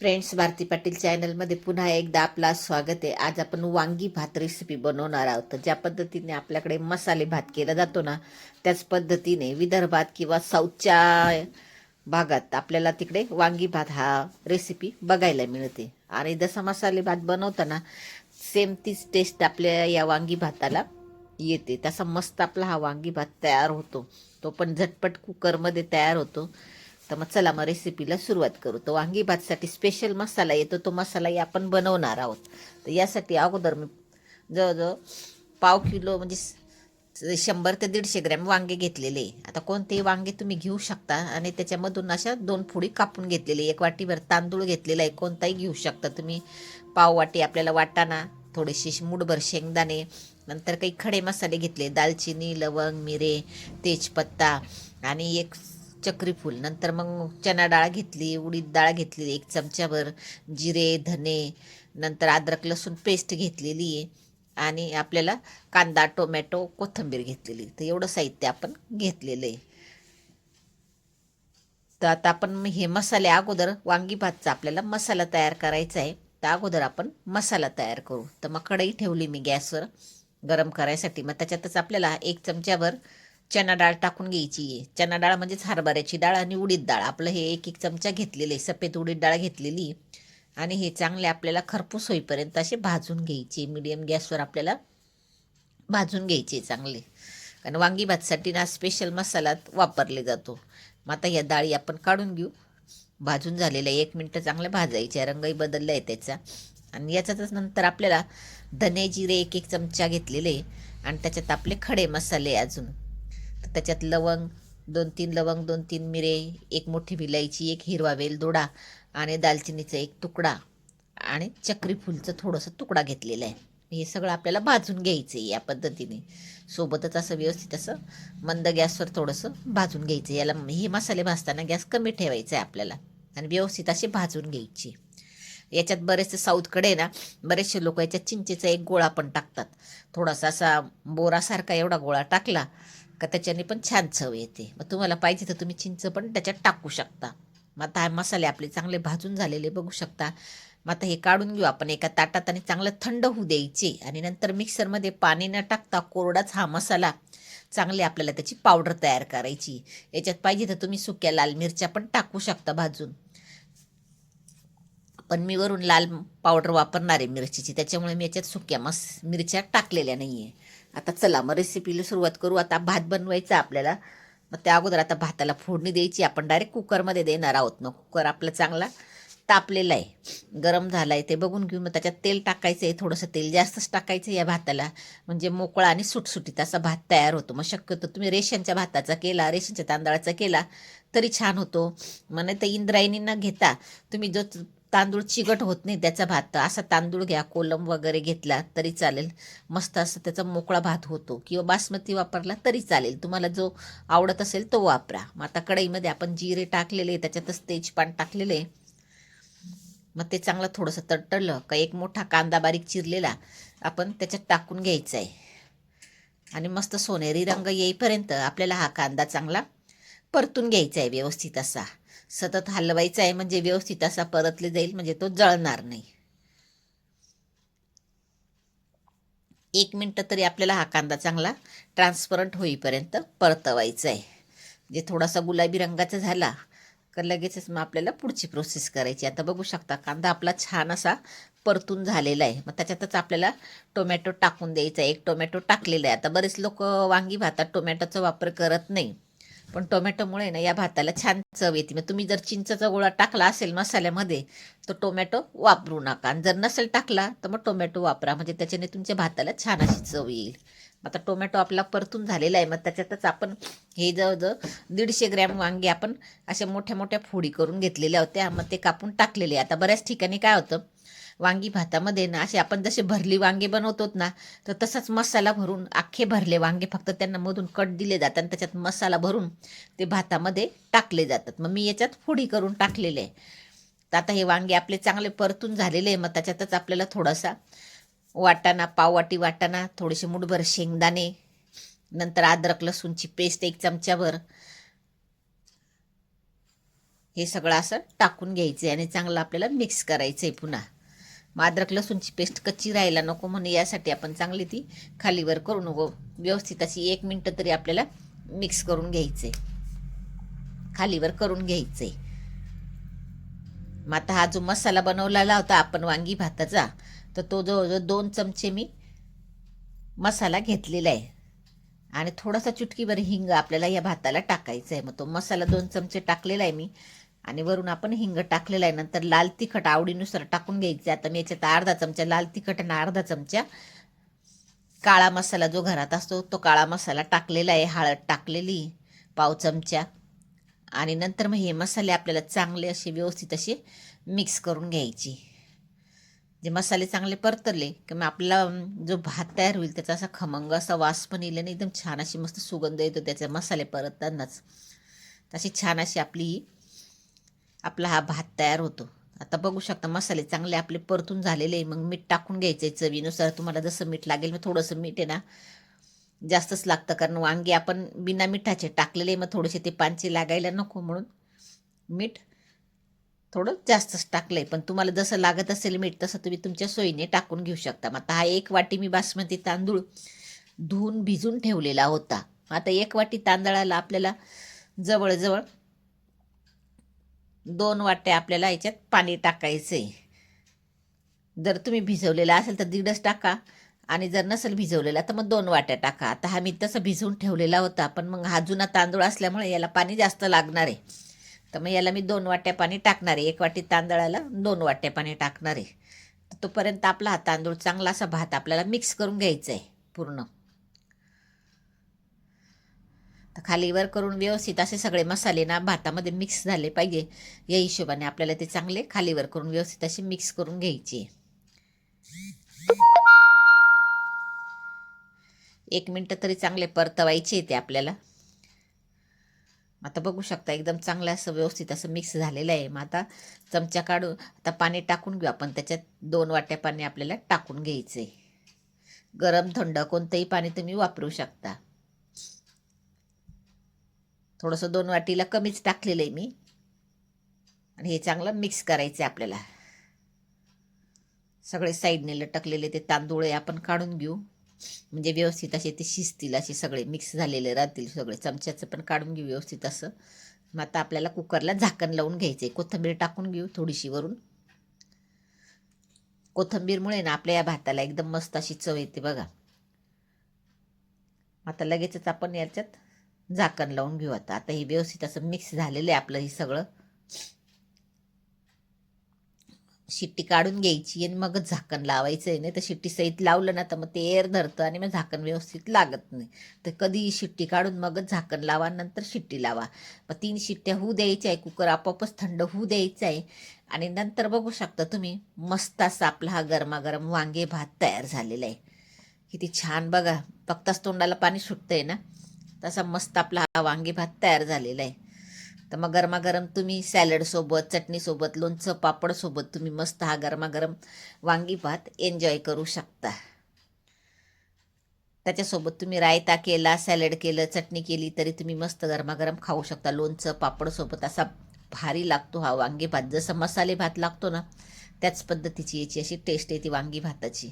Friends Bharti Patil चॅनलमध्ये पुन्हा एकदा आपला स्वागत आहे. आज आपण वांगी भात रेसिपी बनवणार आहोत. तर ज्या पद्धतीने आपल्याकडे मसाले भात केला जातो ना त्याच पद्धतीने विदर्भात किंवा साऊथच्या भागात आपल्याला तिकडे वांगी भात हा रेसिपी बघायला मिळते. आणि जसा मसाले भात बनवताना सेम तीच टेस्ट आपल्या या वांगी भाताला येते. तसा मस्त आपला हा वांगी भात तयार होतो. तो पण झटपट कुकरमध्ये तयार होतो. तर मग चला मग रेसिपीला सुरुवात करू. तर वांगी भातसाठी स्पेशल मसाला येतो तो मसालाही आपण बनवणार आहोत. तर यासाठी अगोदर मी जवळजवळ पाव किलो म्हणजे शंभर ते दीडशे ग्रॅम वांगे घेतलेले आहे. आता कोणतेही वांगे तुम्ही घेऊ शकता आणि त्याच्यामधून अशा दोन फुडी कापून घेतलेले एक वाटीभर तांदूळ घेतलेला आहे. कोणताही घेऊ शकता तुम्ही. पाव वाटी आपल्याला वाटाणा थोडेसे मुठभर शेंगदाणे नंतर काही खडे मसाले घेतले. दालचिनी लवंग मिरे तेजपत्ता आणि एक चक्रीफूल. नंतर मग चना डाळ घेतली उडीद डाळ घेतली एक चमच्याभर जिरे धने नंतर अद्रक लसूण पेस्ट घेतलेली आहे आणि आपल्याला कांदा टोमॅटो कोथिंबीर घेतलेली. तर एवढं साहित्य आपण घेतलेलं आहे. तर आता आपण हे मसाले अगोदर वांगी भातचा आपल्याला मसाला तयार करायचा आहे. तर अगोदर आपण मसाला तयार करू. तर मग कढई ठेवली मी गॅसवर गरम करायसाठी. मग त्याच्यातच आपल्याला एक चमच्याभर चना डाळ टाकून घ्यायची. चना डाळ म्हणजेच हरभऱ्याची डाळ आणि उडीद डाळ. आपलं हे एक एक चमचा घेतलेले सफेद उडीद डाळ घेतलेली. आणि हे चांगले आपल्याला खरपूस होईपर्यंत असे भाजून घ्यायचे. मिडियम गॅसवर आपल्याला भाजून घ्यायचे चांगले. कारण वांगी भातसाठी ना स्पेशल मसाला वापरले जातो. मग आता या डाळी आपण काढून घेऊ. भाजून झालेल्या एक मिनटं चांगल्या भाजायच्या. रंगही बदलला आहे त्याचा. आणि याच्यातच नंतर आपल्याला धने जिरे एक एक चमचा घेतलेले. आणि त्याच्यात आपले खडे मसाले अजून. त्याच्यात लवंग दोन तीन लवंग दोन तीन मिरे एक मोठी विलायची एक हिरवा वेलदोडा आणि दालचिनीचा एक तुकडा आणि चक्रीफुलचं थोडंसं तुकडा घेतलेला आहे. हे सगळं आपल्याला भाजून घ्यायचं आहे या पद्धतीने. सोबतच असं व्यवस्थित असं मंद गॅसवर थोडंसं भाजून घ्यायचं आहे. याला हे मसाले भाजताना गॅस कमी ठेवायचा आहे आपल्याला आणि व्यवस्थित असे भाजून घ्यायची. याच्यात बरेचसे साऊथकडे ना बरेचसे लोक याच्यात चिंचेचा एक गोळा पण टाकतात. थोडासा असा बोरासारखा एवढा गोळा टाकला का त्याच्याने पण छान चव येते. मग तुम्हाला पाहिजे तर तुम्ही चिंच पण त्याच्यात टाकू शकता. मग आता हा मसाले आपले चांगले भाजून झालेले बघू शकता. मग आता हे काढून घेऊ आपण. एका ताटात आणि चांगलं थंड होऊ द्यायचे. आणि नंतर मिक्सरमध्ये पाणी न टाकता कोरडाच हा मसाला चांगले आपल्याला त्याची पावडर तयार करायची. याच्यात पाहिजे तर तुम्ही सुक्या लाल मिरच्या पण टाकू शकता भाजून. पण मी वरून लाल पावडर वापरणार आहे मिरचीची. त्याच्यामुळे मी याच्यात सुक्या मस मिरच्या टाकलेल्या नाही आहे आता चला मग रेसिपीला सुरुवात करू. आता भात बनवायचा आपल्याला. मग त्या अगोदर आता भाताला फोडणी द्यायची. आपण डायरेक्ट कुकरमध्ये देणार आहोत मग कुकर आपला चांगला तापलेला आहे. गरम झाला आहे ते बघून घेऊन मग त्याच्यात तेल टाकायचं आहे थोडंसं तेल जास्तच टाकायचं आहे या भाताला. म्हणजे मोकळा आणि सुटसुटीत असा भात तयार होतो. मग शक्यतो तुम्ही रेशनच्या भाताचा केला रेशनच्या तांदळाचा केला तरी छान होतो. मग नाही तर इंद्रायणी न घेता. तुम्ही जो तांदूळ चिकट होत नाही त्याचा भात. असा तांदूळ घ्या कोलम वगैरे घेतला तरी चालेल. मस्त असं त्याचा मोकळा भात होतो किंवा बासमती वापरला तरी चालेल. तुम्हाला जो आवडत असेल तो वापरा. मग आता कढईमध्ये आपण जिरे टाकलेले त्याच्यातच तेजपान टाकलेले. मग ते चांगलं थोडंसं तडतडलं का एक मोठा कांदा बारीक चिरलेला आपण त्याच्यात टाकून घ्यायचा आहे. आणि मस्त सोनेरी रंग येईपर्यंत आपल्याला हा कांदा चांगला परतून घ्यायचा आहे व्यवस्थित असा. सतत हलवायचा आहे म्हणजे व्यवस्थित असा परतले जाईल म्हणजे तो जळणार नाही. एक मिनटं तरी आपल्याला हा कांदा चांगला ट्रान्सपरंट होईपर्यंत परतवायचा आहे. जे थोडासा गुलाबी रंगाचा झाला तर लगेचच मग आपल्याला पुढची प्रोसेस करायची. आता बघू शकता कांदा आपला छान असा परतून झालेला आहे. मग त्याच्यातच आपल्याला टोमॅटो टाकून द्यायचा आहे. एक टोमॅटो टाकलेला आहे. आता बरेच लोक वांगी भातात टोमॅटोचा वापर करत नाही. पण टोमॅटोमुळे ना या भाताला छान चव येते. मग तुम्ही जर चिंचचा गोळा टाकला असेल मसाल्यामध्ये तर टोमॅटो वापरू नका. आणि जर नसेल टाकला तर मग टोमॅटो वापरा. म्हणजे त्याच्याने तुमच्या भाताला छान अशी चव येईल. आता टोमॅटो आपला परतून झालेला आहे. मग त्याच्यातच आपण हे जवळजवळ दीडशे ग्रॅम वांगे आपण अशा मोठ्या मोठ्या फोडी करून घेतलेल्या होत्या. मग ते कापून टाकलेले. आता बऱ्याच ठिकाणी काय होतं वांगी भातामध्ये ना असे आपण जसे भरली वांगे बनवतो ना तर तसाच मसाला भरून अख्खे भरले वांगे फक्त त्यांना मधून कट दिले जातात आणि त्याच्यात मसाला भरून ते भातामध्ये टाकले जातात. मग मी याच्यात फोडी करून टाकलेले आहे. तर आता हे वांगे आपले चांगले परतून झालेले आहे. मग त्याच्यातच आपल्याला थोडासा वाटाणा पाववाटी वाटाणा थोडेसे मुठभर शेंगदाणे नंतर अद्रक लसूणची पेस्ट एक चमच्याभर. हे सगळं असं टाकून घ्यायचं आहे आणि चांगलं आपल्याला मिक्स करायचं आहे पुन्हा. मग अद्रक लसूणची पेस्ट कच्ची राहायला नको म्हणून यासाठी आपण चांगली ती खालीवर करून व व्यवस्थित अशी एक मिनटं तरी आपल्याला मिक्स करून घ्यायचे खालीवर करून घ्यायचे मग आता हा जो मसाला बनवलेला होता आपण वांगी भाताचा तर तो जवळजवळ दोन चमचे मी मसाला घेतलेला आहे. आणि थोडासा चुटकीभर हिंग आपल्याला या भाताला टाकायचा आहे मग तो मसाला दोन चमचे टाकलेला आहे मी. आणि वरून आपण हिंग टाकलेला आहे. नंतर लाल तिखट आवडीनुसार टाकून घ्यायचे. आता मी याच्यात अर्धा चमचा लाल तिखट आणि अर्धा चमचा काळा मसाला जो घरात असतो तो काळा मसाला टाकलेला आहे. हळद टाकलेली पाव चमचा. आणि नंतर मग हे मसाले आपल्याला चांगले असे व्यवस्थित असे मिक्स करून घ्यायचे. जे मसाले चांगले परतले की मग आपला जो भात तयार होईल त्याचा असा खमंग असा वास पण येईल आणि एकदम छान अशी मस्त सुगंध येतो त्याचे मसाले परततानाच. तशी छान अशी आपली ही आपला हा भात तयार होतो. आता बघू शकता मसाले चांगले आपले परतून झालेले आहे. मग मीठ टाकून घ्यायचं आहे चवीनुसार. तुम्हाला जसं मीठ लागेल मग थोडंसं मीठ आहे ना जास्तच लागतं. कारण वांगे आपण बिना मिठाचे टाकलेले मग थोडेसे ते पानचे लागायला नको म्हणून मीठ थोडं जास्तच टाकलं आहे पण तुम्हाला जसं लागत असेल मीठ तसं तुम्ही तुमच्या सोयीने टाकून घेऊ शकता. मग आता हा एक वाटी मी बासमती तांदूळ धुवून भिजून ठेवलेला होता. आता एक वाटी तांदळाला आपल्याला जवळजवळ दोन वाट्या आपल्याला याच्यात पाणी टाकायचं आहे जर तुम्ही भिजवलेला असेल तर दीडच टाका आणि जर नसेल भिजवलेला तर मग दोन वाट्या टाका. आता हा मी तसं भिजवून ठेवलेला होता पण मग हा जुना तांदूळ असल्यामुळे याला पाणी जास्त लागणार आहे. तर मग याला मी दोन वाट्या पाणी टाकणार आहे. एक वाटी तांदळाला दोन वाट्या पाणी टाकणार आहे. तोपर्यंत आपला हा तांदूळ चांगला असा भात आपल्याला मिक्स करून घ्यायचा आहे पूर्ण. तर खालीवर करून व्यवस्थित असे सगळे मसाले ना भातामध्ये मिक्स झाले पाहिजे. या हिशोबाने आपल्याला ते चांगले खालीवर करून व्यवस्थित असे मिक्स करून घ्यायचे. एक मिनटं तरी चांगले परतवायचे ते आपल्याला. आता बघू शकता एकदम चांगलं असं व्यवस्थित असं मिक्स झालेलं आहे. मग आता चमचा काढून आता पाणी टाकून घेऊ आपण. त्याच्यात दोन वाट्या पाणी आपल्याला टाकून घ्यायचं आहे गरम थंड कोणतंही पाणी तुम्ही वापरू शकता. थोडंसं दोन वाटीला कमीच टाकलेलं आहे मी. आणि हे चांगलं मिक्स करायचं आहे आपल्याला. सगळे साईडने लटकलेले ते तांदूळ आपण काढून घेऊ. म्हणजे व्यवस्थित असे ते शिजतील असे सगळे मिक्स झालेले राहतील सगळे. चमच्याचं पण काढून घेऊ व्यवस्थित असं. मग आता आपल्याला कुकरला झाकण लावून घ्यायचं आहे कोथिंबीर टाकून घेऊ थोडीशी वरून. कोथिंबीरमुळे ना आपल्या या भाताला एकदम मस्त अशी चव येते बघा. आता लगेचच आपण याच्यात झाकण लावून घेऊ आता. आता हे व्यवस्थित असं मिक्स झालेलं आहे आपलं हे सगळं. शिट्टी काढून घ्यायची आणि मगच झाकण लावायचं आहे नाही तर शिट्टी सहित लावलं ना तर मग ते एर धरतं आणि मग झाकण व्यवस्थित लागत नाही. तर कधी शिट्टी काढून मगच झाकण लावा नंतर शिट्टी लावा. मग तीन शिट्ट्या होऊ द्यायच्या आहे कुकर आपोआपच थंड होऊ द्यायचं आहे आणि नंतर बघू शकता तुम्ही मस्त असा आपला हा गरमागरम वांगे भात तयार झालेला आहे किती छान बघा. फक्तच तोंडाला पाणी सुटतंय ना? तसा मस्त आपला हा वांगी भात तयार झालेला आहे. तर मग गरमागरम तुम्ही सॅलडसोबत चटणीसोबत लोणचं पापडसोबत तुम्ही मस्त हा गरमागरम वांगी भात एन्जॉय करू शकता. त्याच्यासोबत तुम्ही रायता केला सॅलड केलं चटणी केली तरी तुम्ही मस्त गरमागरम खाऊ शकता. लोणचं पापडसोबत असा भारी लागतो हा वांगी भात. जसं मसाले भात लागतो ना त्याच पद्धतीची याची अशी टेस्ट येते वांगी भाताची.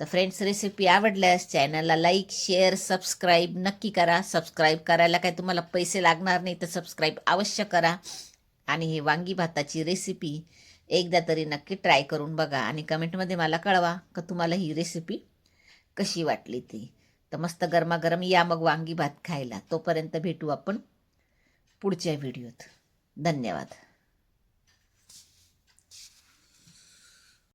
तर फ्रेंड्स रेसिपी आवडल्यास चॅनलला लाईक शेअर सबस्क्राईब नक्की करा. सबस्क्राईब करायला काय तुम्हाला पैसे लागणार नाही तर सबस्क्राईब अवश्य करा. आणि हे वांगी भाताची रेसिपी एकदा तरी नक्की ट्राय करून बघा आणि कमेंटमध्ये मला कळवा का तुम्हाला ही रेसिपी कशी वाटली ती. तर मस्त गरमागरम या मग वांगी भात खायला. तोपर्यंत भेटू आपण पुढच्या व्हिडिओत धन्यवाद.